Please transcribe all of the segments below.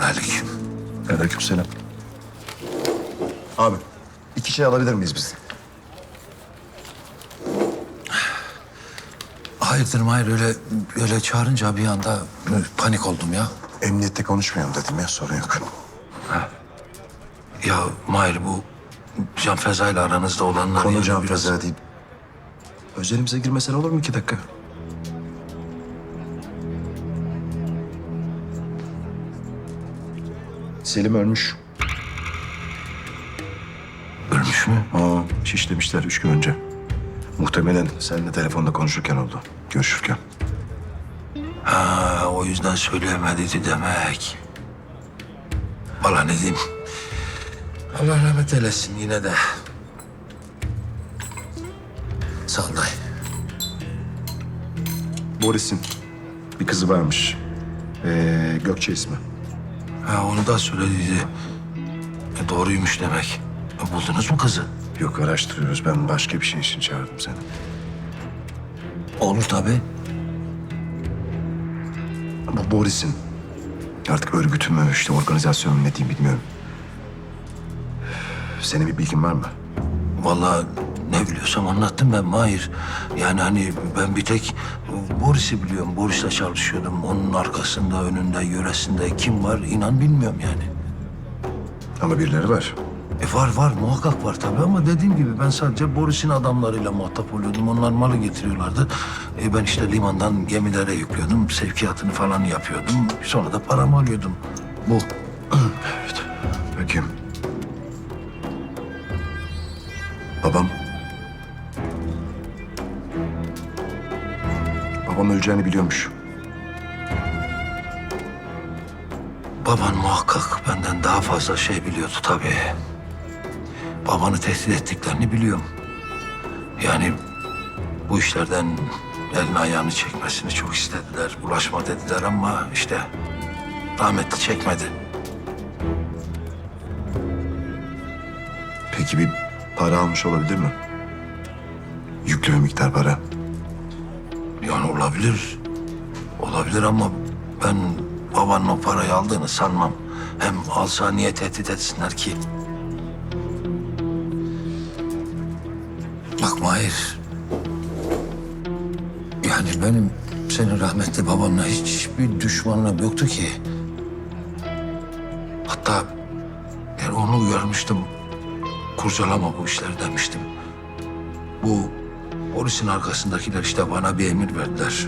Selamünaleyküm. Aleykümselam. Abi iki şey alabilir miyiz biz? Hayırdır Mahir öyle öyle çağırınca bir anda panik oldum ya. Emniyette konuşmayalım dedim ya sorun yok. Ya Mahir bu Can Feza ile aranızda olanlar... Konu can biraz- feza değil. Özelimize girmesen olur mu iki dakika? Selim ölmüş. Ölmüş mü? Aa, şişlemişler üç gün önce. Muhtemelen seninle telefonda konuşurken oldu. Görüşürken. Ha, o yüzden söyleyemedi demek. Valla ne diyeyim. Allah rahmet eylesin yine de. Sağ ol dayı. Boris'in bir kızı varmış. Ee, Gökçe ismi. Ha, onu da söylediydi. E, doğruymuş demek. E, buldunuz mu kızı? Yok araştırıyoruz. Ben başka bir şey için çağırdım seni. Olur tabii. Bu Boris'in artık örgütü mü işte organizasyon mu ne diyeyim bilmiyorum. Senin bir bilgin var mı? Vallahi ne biliyorsam anlattım ben Mahir. Yani hani ben bir tek Boris'i biliyorum. Boris'le çalışıyordum. Onun arkasında, önünde, yöresinde kim var inan bilmiyorum yani. Ama birileri var. E var var muhakkak var tabii ama dediğim gibi ben sadece Boris'in adamlarıyla muhatap oluyordum. Onlar malı getiriyorlardı. E ben işte limandan gemilere yüklüyordum. Sevkiyatını falan yapıyordum. Sonra da paramı alıyordum. Bu. Evet. Bakayım. Babam. Babam öleceğini biliyormuş. Baban muhakkak benden daha fazla şey biliyordu tabii. Babanı tehdit ettiklerini biliyorum. Yani bu işlerden elini ayağını çekmesini çok istediler. Bulaşma dediler ama işte rahmetli çekmedi. Peki bir para almış olabilir mi? Yüklü bir miktar para. Olabilir. Olabilir ama ben babanın o parayı aldığını sanmam. Hem alsa niye tehdit etsinler ki? Bak Mahir. Yani benim senin rahmetli babanla hiçbir düşmanlığım yoktu ki. Hatta yani onu uyarmıştım. Kurcalama bu işleri demiştim. Bu Polisin arkasındakiler işte bana bir emir verdiler.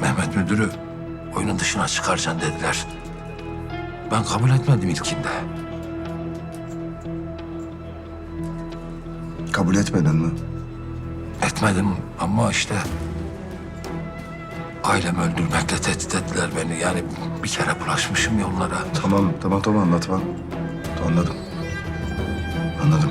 Mehmet müdürü oyunun dışına çıkaracaksın dediler. Ben kabul etmedim ilkinde. Kabul etmedin mi? Etmedim ama işte ailemi öldürmekle tehdit ettiler beni. Yani bir kere bulaşmışım ya onlara. Tamam, tamam, tamam anlatma. Anladım. Anladım.